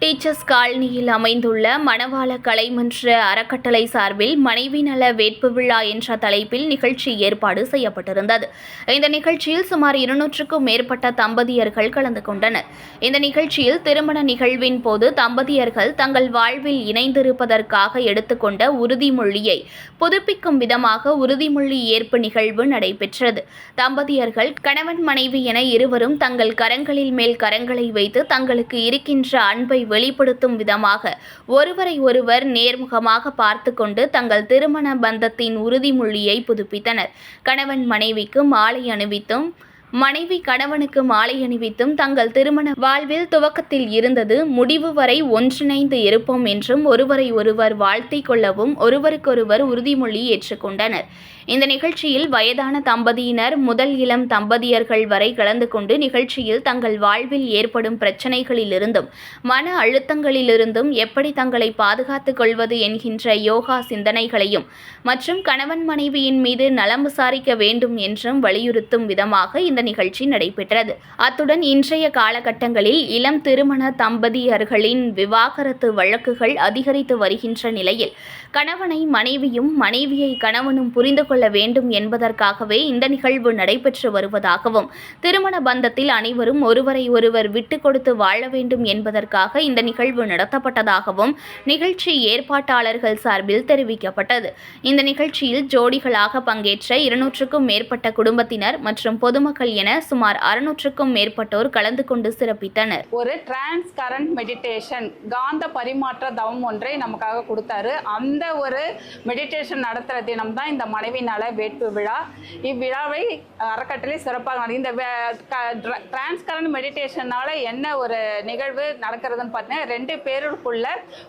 Teachers காலனியில் அமைந்துள்ள மணவாள கலைமன்ற அறக்கட்டளை சார்பில் மனைவி நல வேட்பு விழா என்ற தலைப்பில் நிகழ்ச்சி ஏற்பாடு செய்யப்பட்டிருந்தது. இந்த நிகழ்ச்சியில் சுமார் இருநூற்றுக்கும் மேற்பட்ட தம்பதியர்கள் கலந்து கொண்டனர். இந்த நிகழ்ச்சியில் திருமண நிகழ்வின் போது தம்பதியர்கள் தங்கள் வாழ்வில் இணைந்திருப்பதற்காக எடுத்துக்கொண்ட உறுதிமொழியை புதுப்பிக்கும் விதமாக உறுதிமொழி ஏற்பு நிகழ்வு நடைபெற்றது. தம்பதியர்கள் கணவன் மனைவி என இருவரும் தங்கள் கரங்களில் மேல் கரங்களை வைத்து தங்களுக்கு இருக்கின்ற அன்பை வெளிப்படுத்தும் விதமாக ஒருவரை ஒருவர் நேர்முகமாக பார்த்து கொண்டு தங்கள் திருமண பந்தத்தின் உறுதிமொழியை புதுப்பித்தனர். கணவன் மனைவிக்கு மாலை அணிவித்தும் மனைவி கணவனுக்கு மாலை அணிவித்தும் தங்கள் திருமண வாழ்வில் துவக்கத்தில் இருந்தது. முடிவு வரை ஒன்றிணைந்து இருப்போம் என்றும் ஒருவரை ஒருவர் வாழ்த்திக் கொள்ளவும் ஒருவருக்கொருவர் உறுதிமொழி ஏற்றுக்கொண்டனர் இந்த நிகழ்ச்சியில் வயதான தம்பதியினர் முதல் இளம் தம்பதியர்கள் வரை கலந்து கொண்டு நிகழ்ச்சியில் தங்கள் வாழ்வில் ஏற்படும் பிரச்சனைகளிலிருந்தும் மன அழுத்தங்களிலிருந்தும் எப்படி தங்களை பாதுகாத்துக் கொள்வது என்கின்ற யோகா சிந்தனைகளையும் மற்றும் கணவன் மனைவியின் மீது நலம் விசாரிக்க வேண்டும் என்றும் வலியுறுத்தும் விதமாக இந்த நிகழ்ச்சி நடைபெற்றது. அத்துடன் இன்றைய காலகட்டங்களில் இளம் திருமண தம்பதியர்களின் விவாகரத்து வழக்குகள் அதிகரித்து வருகின்ற நிலையில் கணவனை மனைவியும் மனைவியை கணவனும் புரிந்து கொள்ள வேண்டும் என்பதற்காகவே இந்த நிகழ்வு நடைபெற்று வருவதாகவும் திருமண பந்தத்தில் அனைவரும் ஒருவரை ஒருவர் விட்டு கொடுத்து வாழ வேண்டும் என்பதற்காக இந்த நிகழ்வு நடத்தப்பட்டதாகவும் நிகழ்ச்சி ஏற்பாட்டாளர்கள் சார்பில் தெரிவிக்கப்பட்டது. இந்த நிகழ்ச்சியில் ஜோடிகளாக பங்கேற்ற இருநூற்றுக்கும் மேற்பட்ட குடும்பத்தினர் மற்றும் பொதுமக்கள் என சுமார் அறுநூற்றுக்கும் மேற்பட்டோர் கலந்து கொண்டு சிறப்பித்தனர். ஒரு டிரான்ஸ் கரண்ட் மெடிடேஷன் காந்த பரிமாற்ற தவம் ஒன்றை நமக்காக கொடுத்தாரு. அந்த ஒரு மெடிடேஷன் நடத்துகிற தினம் தான் இந்த மனைவி நல வேட்பு விழா. இவ்விழாவை அறக்கட்டளை சிறப்பாக இந்த டிரான்ஸ் கரண்ட் மெடிடேஷனால என்ன ஒரு நிகழ்வு நடக்கிறதுன்னு பார்த்தீங்கன்னா ரெண்டு பேருக்குள்ள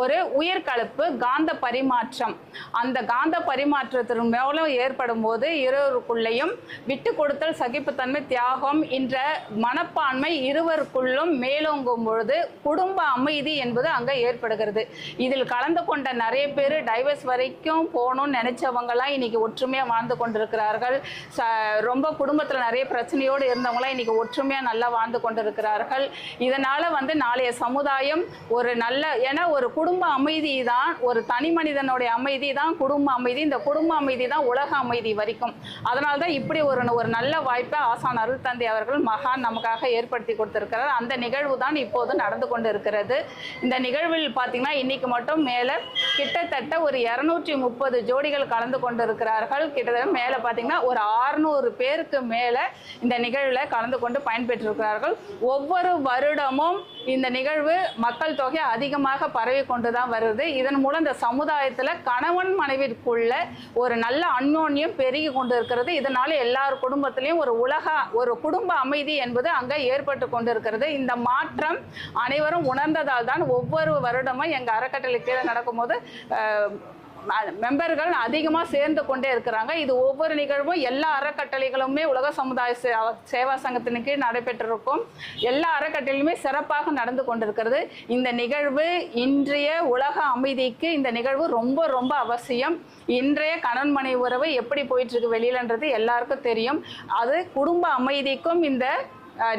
ஒரு உயிர்கலப்பு காந்த பரிமாற்றம். அந்த காந்த பரிமாற்றத்தின் மூலம் ஏற்படும் போது இருவருக்குள்ளேயும் விட்டு கொடுத்தல் சகிப்புத்தன்மை தியாகம் என்ற மனப்பான்மை இருவருக்குள்ளும் மேலோங்கும் பொழுது குடும்ப அமைதி என்பது அங்கே ஏற்படுகிறது. இதில் கலந்து கொண்ட நிறைய பேர் டைவர்ஸ் வரைக்கும் போகணும்னு நினைச்சவங்களாம் இன்னைக்கு ஒற்றுமையாக வாழ்ந்து கொண்டிருக்கிறார்கள். ச ரொம்ப குடும்பத்தில் நிறைய பிரச்சனையோடு இருந்தவங்களாம் இன்னைக்கு ஒற்றுமையாக நல்லா வாழ்ந்து கொண்டிருக்கிறார்கள். இதனால் வந்து நாளைய சமுதாயம் ஒரு நல்ல ஏன்னா ஒரு குடும்ப அமைதி தான் ஒரு தனி மனிதனுடைய அமைதி தான் குடும்ப அமைதி. இந்த குடும்ப அமைதி தான் உலக அமைதி வரைக்கும். அதனால தான் இப்படி ஒரு ஒரு நல்ல வாய்ப்பை ஆசான் அருள் தந்தை அவர்கள் மகான் நமக்காக ஏற்படுத்தி கொடுத்திருக்கிறார். அந்த நிகழ்வு தான் இப்போது நடந்து கொண்டு இருக்கிறது இந்த நிகழ்வில் பார்த்தீங்கன்னா இன்னைக்கு மட்டும் மேலே கிட்டத்தட்ட ஒரு இரநூற்றி முப்பது ஜோடிகள் கலந்து கொண்டு இருக்கிறார்கள் கிட்டத்தட்ட மேலே பார்த்தீங்கன்னா ஒரு ஆறுநூறு பேருக்கு மேலே இந்த நிகழ்வில் கலந்து கொண்டு பயன்பெற்றிருக்கிறார்கள். ஒவ்வொரு வருடமும் இந்த நிகழ்வு மக்கள் தொகை அதிகமாக பரவி கொண்டு தான் வருது. இதன் மூலம் இந்த சமுதாயத்தில் கணவன் மனைவிற்குள்ள ஒரு நல்ல அந்யோன்யம் பெருகி கொண்டு இருக்கிறது இதனால எல்லார் குடும்பத்திலையும் ஒரு உலக ஒரு குடும்ப அமைதி என்பது அங்கே ஏற்பட்டு கொண்டு இருக்கிறது இந்த மாற்றம் அனைவரும் உணர்ந்ததால் தான் ஒவ்வொரு வருடமும் எங்கள் அறக்கட்டளை கீழே நடக்கும்போது மெம்பர்கள் அதிகமாக சேர்ந்து கொண்டே இருக்கிறாங்க. இது ஒவ்வொரு நிகழ்வும் எல்லா அறக்கட்டளைகளுமே உலக சமுதாய சேவா சங்கத்தின் கீழ் நடைபெற்றிருக்கும். எல்லா அறக்கட்டளையுமே சிறப்பாக நடந்து கொண்டிருக்கிறது. இந்த நிகழ்வு இன்றைய உலக அமைதிக்கு இந்த நிகழ்வு ரொம்ப ரொம்ப அவசியம். இன்றைய கணவன் உறவு எப்படி போயிட்டு இருக்கு வெளியிலன்றது எல்லாருக்கும் தெரியும். அது குடும்ப அமைதிக்கும் இந்த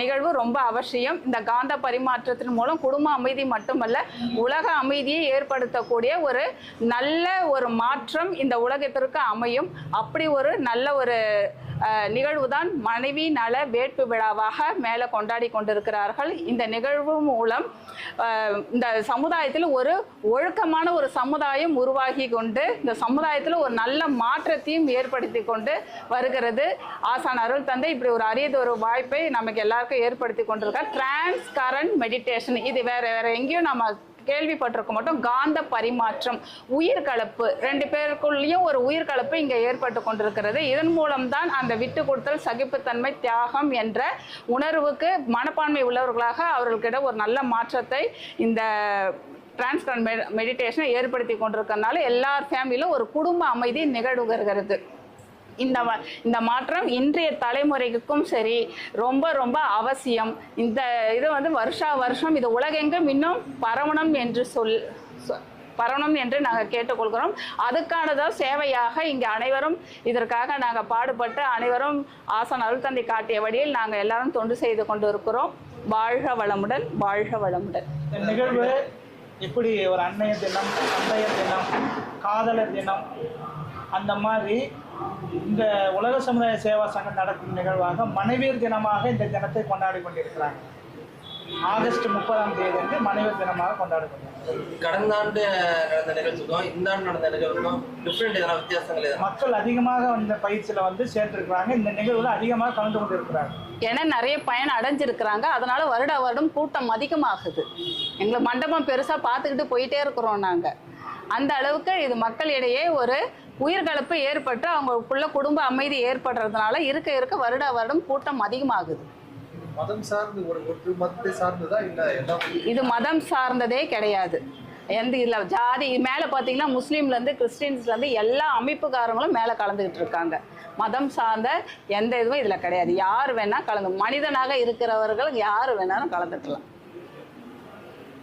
நிகழ்வு ரொம்ப அவசியம். இந்த காந்த பரிமாற்றத்தின் மூலம் குடும்ப அமைதி மட்டுமல்ல உலக அமைதியை ஏற்படுத்தக்கூடிய ஒரு நல்ல ஒரு மாற்றம் இந்த உலகத்திற்கு அமையும். அப்படி ஒரு நல்ல ஒரு நிகழ்வு தான் மனைவி நல வேட்பு விழாவாக மேலே கொண்டாடி கொண்டிருக்கிறார்கள். இந்த நிகழ்வு மூலம் இந்த சமுதாயத்தில் ஒரு ஒழுக்கமான ஒரு சமுதாயம் உருவாகி கொண்டு இந்த சமுதாயத்தில் ஒரு நல்ல மாற்றத்தையும் ஏற்படுத்தி கொண்டு வருகிறது. ஆசான் அருள் தந்தை இப்படி ஒரு அரியது ஒரு வாய்ப்பை நமக்கு எல்லாருக்கும் ஏற்படுத்தி கொண்டிருக்கார் டிரான்ஸ் கரண்ட் மெடிடேஷன் இது வேற வேற எங்கேயும் நம்ம கேள்விப்பட்டிருக்க மாட்டோம். காந்த பரிமாற்றம் உயிர் கலப்பு. ரெண்டு பேருக்குள்ளேயும் ஒரு உயிர் கலப்பு இங்கே ஏற்பட்டு கொண்டிருக்கிறது. இதன் மூலம்தான் அந்த விட்டு கொடுத்தல் சகிப்புத்தன்மை தியாகம் என்ற உணர்வுக்கு மனப்பான்மை உள்ளவர்களாக அவர்கள்கிட்ட ஒரு நல்ல மாற்றத்தை இந்த டிரான்ஸ்கரண்ட் மெடிடேஷனை ஏற்படுத்தி கொண்டிருக்கிறதுனால எல்லார் ஃபேமிலியிலும் ஒரு குடும்ப அமைதி நிகழ்வுகிறது. இந்த இந்த மாற்றம் இன்றைய தலைமுறைக்கும் சரி ரொம்ப ரொம்ப அவசியம். இந்த இது வந்து வருஷா வருஷம் இது உலகெங்கும் இன்னும் பரவணும் என்று சொல் சொ- பரவணும் என்று நாங்கள் கேட்டுக்கொள்கிறோம். அதுக்கானதான் சேவையாக இங்கே அனைவரும் இதற்காக நாங்கள் பாடுபட்டு அனைவரும் ஆசன் அருள் தந்தை காட்டிய வழியில் நாங்கள் எல்லாரும் தொண்டு செய்து கொண்டு இருக்கிறோம் வாழ்க வளமுடன் வாழ்க வளமுடன். இந்த நிகழ்வு எப்படி ஒரு அன்னையர் தினம் தந்தையர் தினம் காதலர் தினம் அந்த மாதிரி இந்த உலக சமுதாய சேவா சங்கம் நடக்கும் நிகழ்வாக மனைவியர் தினமாக இந்த தினத்தை கொண்டாடி கொண்டிருக்கிறாங்க ஆகஸ்ட் முப்பதாம் தேதி வந்து மனைவியர் தினமாக கொண்டாடி கொண்டிருக்கிறாங்க கடந்த ஆண்டு நடந்த நிகழ்ச்சிக்கும் இந்த ஆண்டு நடந்த நிகழ்வுக்கும் டிஃப்ரெண்ட் எதனா வித்தியாசங்கள் மக்கள் அதிகமாக இந்த பயிற்சியில் வந்து சேர்ந்திருக்கிறாங்க. இந்த நிகழ்வில் அதிகமாக கலந்து கொண்டிருக்கிறாங்க ஏன்னா நிறைய பயன் அடைஞ்சிருக்கிறாங்க. அதனால வருட வருடம் கூட்டம் அதிகமாகுது. எங்களை மண்டபம் பெருசாக பார்த்துக்கிட்டு போயிட்டே இருக்கிறோம் நாங்கள் அந்த அளவுக்கு இது மக்களிடையே ஒரு உயிர்கலப்பு ஏற்பட்டு அவங்களுக்குள்ள குடும்ப அமைதி ஏற்படுறதுனால இருக்க இருக்க வருட வருடம் கூட்டம் அதிகமாகுது. மதம் சார்ந்து ஒரு ஒரு மதத்தை சார்ந்ததா இல்ல இது மதம் சார்ந்ததே கிடையாது. எந்த இல்லை ஜாதி மேலே பார்த்தீங்கன்னா முஸ்லீம்லேருந்து கிறிஸ்டின்ஸ்லேருந்து எல்லா அமைப்புக்காரங்களும் மேலே கலந்துக்கிட்டு இருக்காங்க. மதம் சார்ந்த எந்த இதுவும் இதில் கிடையாது. யார் வேணால் கலந்து மனிதனாக இருக்கிறவர்கள் யார் வேணாலும் கலந்துக்கலாம்.